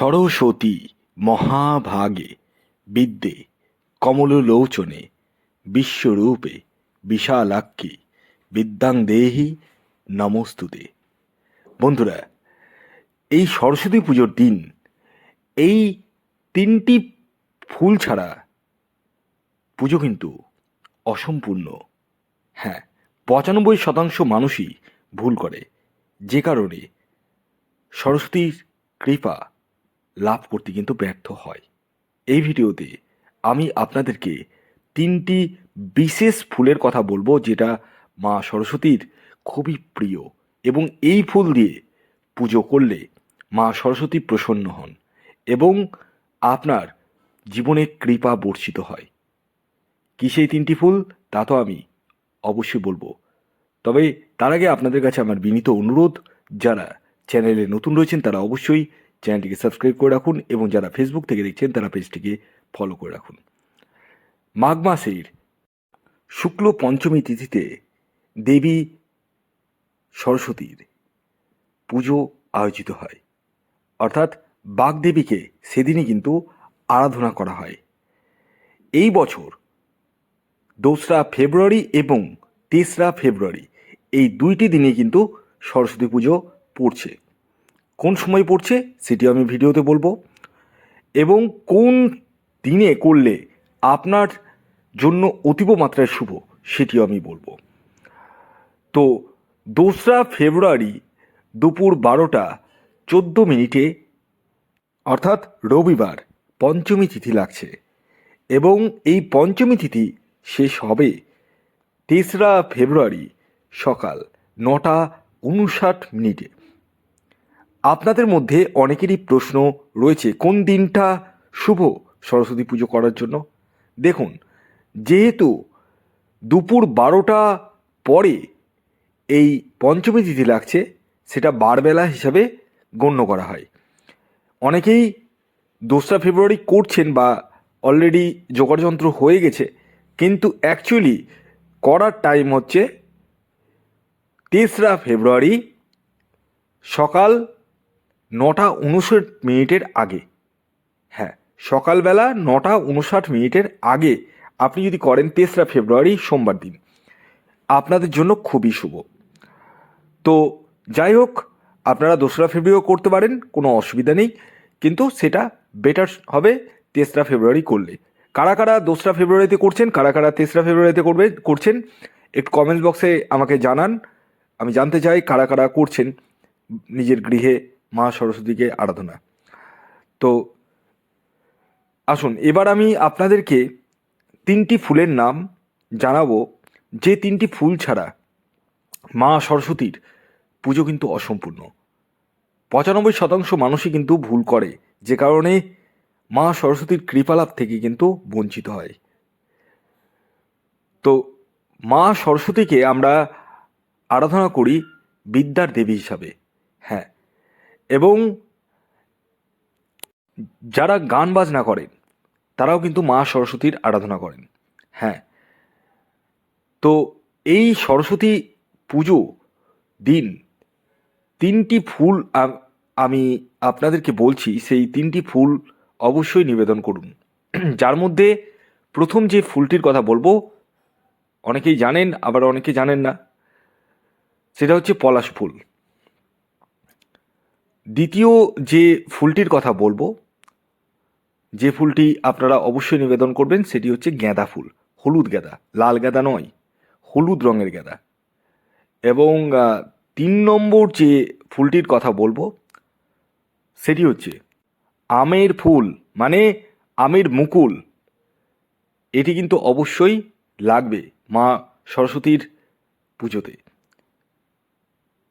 সরস্বতী মহাভাগে বিদ্যে কমললোচনে, বিশ্বরূপে বিশালাক্ষী বিদ্যাং দেহি নমস্তুতে। বন্ধুরা, এই সরস্বতী পুজোর দিন, এই তিনটি ফুল ছাড়া পুজো কিন্তু অসম্পূর্ণ। হ্যাঁ পঁচানব্বই শতাংশ মানুষই ভুল করে। যে কারণে সরস্বতীর কৃপা লাভ করতে কিন্তু ব্যর্থ হয়। এই ভিডিওতে আমি আপনাদেরকে তিনটি বিশেষ ফুলের কথা বলব যেটা মা সরস্বতীর খুবই প্রিয় এবং এই ফুল দিয়ে পুজো করলে মা সরস্বতী প্রসন্ন হন এবং আপনার জীবনে কৃপা বর্ষিত হয়। কি সেই তিনটি ফুল? তা তো আমি অবশ্যই বলব। তবে তার আগে আপনাদের কাছে আমার বিনীত অনুরোধ, যারা চ্যানেলে নতুন রয়েছেন তারা অবশ্যই চ্যানেলটিকে সাবস্ক্রাইব করে রাখুন এবং যারা ফেসবুক থেকে দেখছেন তারা পেজটিকে ফলো করে রাখুন। মাঘ মাসের শুক্ল পঞ্চমী তিথিতে দেবী সরস্বতীর পুজো আয়োজিত হয়। অর্থাৎ বাগদেবীকে সেদিনই কিন্তু আরাধনা করা হয়। এই বছর দোসরা ফেব্রুয়ারি এবং তেসরা ফেব্রুয়ারি এই দুইটি দিনে কিন্তু সরস্বতী পুজো পড়ছে। কোন সময় পড়ছে সেটি আমি ভিডিওতে বলব। এবং কোন দিনে করলে আপনার জন্য অতীব মাত্রায় শুভ সেটিও আমি বলব। তো দোসরা ফেব্রুয়ারি দুপুর বারোটা চোদ্দ মিনিটে অর্থাৎ রবিবার পঞ্চমী তিথি লাগছে এবং এই পঞ্চমী তিথি শেষ হবে তেসরা ফেব্রুয়ারি সকাল নটা উনষাট মিনিটে। আপনাদের মধ্যে অনেকেরই প্রশ্ন রয়েছে, কোন দিনটা শুভ সরস্বতী পুজো করার জন্য? দেখুন, যেহেতু দুপুর বারোটা পরে এই পঞ্চমী তিথি লাগছে, সেটা বারবেলা হিসাবে গণ্য করা হয়। অনেকেই দোসরা ফেব্রুয়ারি করছেন বা অলরেডি যোগাড়যন্ত্র হয়ে গেছে, কিন্তু অ্যাকচুয়ালি করার টাইম হচ্ছে তেসরা ফেব্রুয়ারি সকাল নটা উনষাট মিনিটের আগে। হ্যাঁ সকালবেলা নটা উনষাট মিনিটের আগে আপনি যদি করেন তেসরা ফেব্রুয়ারি সোমবার দিন, আপনাদের জন্য খুবই শুভ। তো যাই হোক, আপনারা দোসরা ফেব্রুয়ারিও করতে পারেন, কোনো অসুবিধা নেই, কিন্তু সেটা বেটার হবে তেসরা ফেব্রুয়ারি করলে। কারা কারা দোসরা ফেব্রুয়ারিতে করছেন, কারা কারা তেসরা ফেব্রুয়ারিতে করবে, করছেন, একটু কমেন্টস বক্সে আমাকে জানান, আমি জানতে চাই কারা কারা করছেন নিজের গৃহে মা সরস্বতীকে আরাধনা। তো আসুন, এবার আমি আপনাদেরকে তিনটি ফুলের নাম জানাব। যে তিনটি ফুল ছাড়া মা সরস্বতীর পুজো কিন্তু অসম্পূর্ণ। পঁচানব্বই শতাংশ মানুষই কিন্তু ভুল করে, যে কারণে মা সরস্বতীর কৃপালাভ থেকে কিন্তু বঞ্চিত হয়। তো মা সরস্বতীকে আমরা আরাধনা করি বিদ্যার দেবী হিসাবে। হ্যাঁ এবং যারা গান বাজনা করেন, তারাও কিন্তু মা সরস্বতীর আরাধনা করেন। হ্যাঁ। তো এই সরস্বতী পুজো দিন তিনটি ফুল আমি আপনাদেরকে বলছি, সেই তিনটি ফুল অবশ্যই নিবেদন করুন। যার মধ্যে প্রথম যে ফুলটির কথা বলব, অনেকেই জানেন, আবার অনেকে জানেন না, সেটা হচ্ছে পলাশ ফুল। দ্বিতীয় যে ফুলটির কথা বলব, যে ফুলটি আপনারা অবশ্যই নিবেদন করবেন সেটি হচ্ছে গাঁদা ফুল, হলুদ গেঁদা, লাল গেঁদা নয়, হলুদ রঙের গেঁদা। এবং তিন নম্বর যে ফুলটির কথা বলব, সেটি হচ্ছে আমের ফুল মানে আমের মুকুল। এটি কিন্তু অবশ্যই লাগবে মা সরস্বতীর পুজোতে।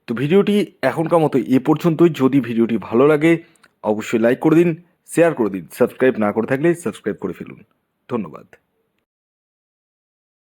তো ভিডিওটি এখনকার মতো এ পর্যন্তই। যদি ভিডিওটি ভালো লাগে, অবশ্যই লাইক করে দিন শেয়ার করে দিন সাবস্ক্রাইব না করে থাকলে সাবস্ক্রাইব করে ফেলুন। ধন্যবাদ।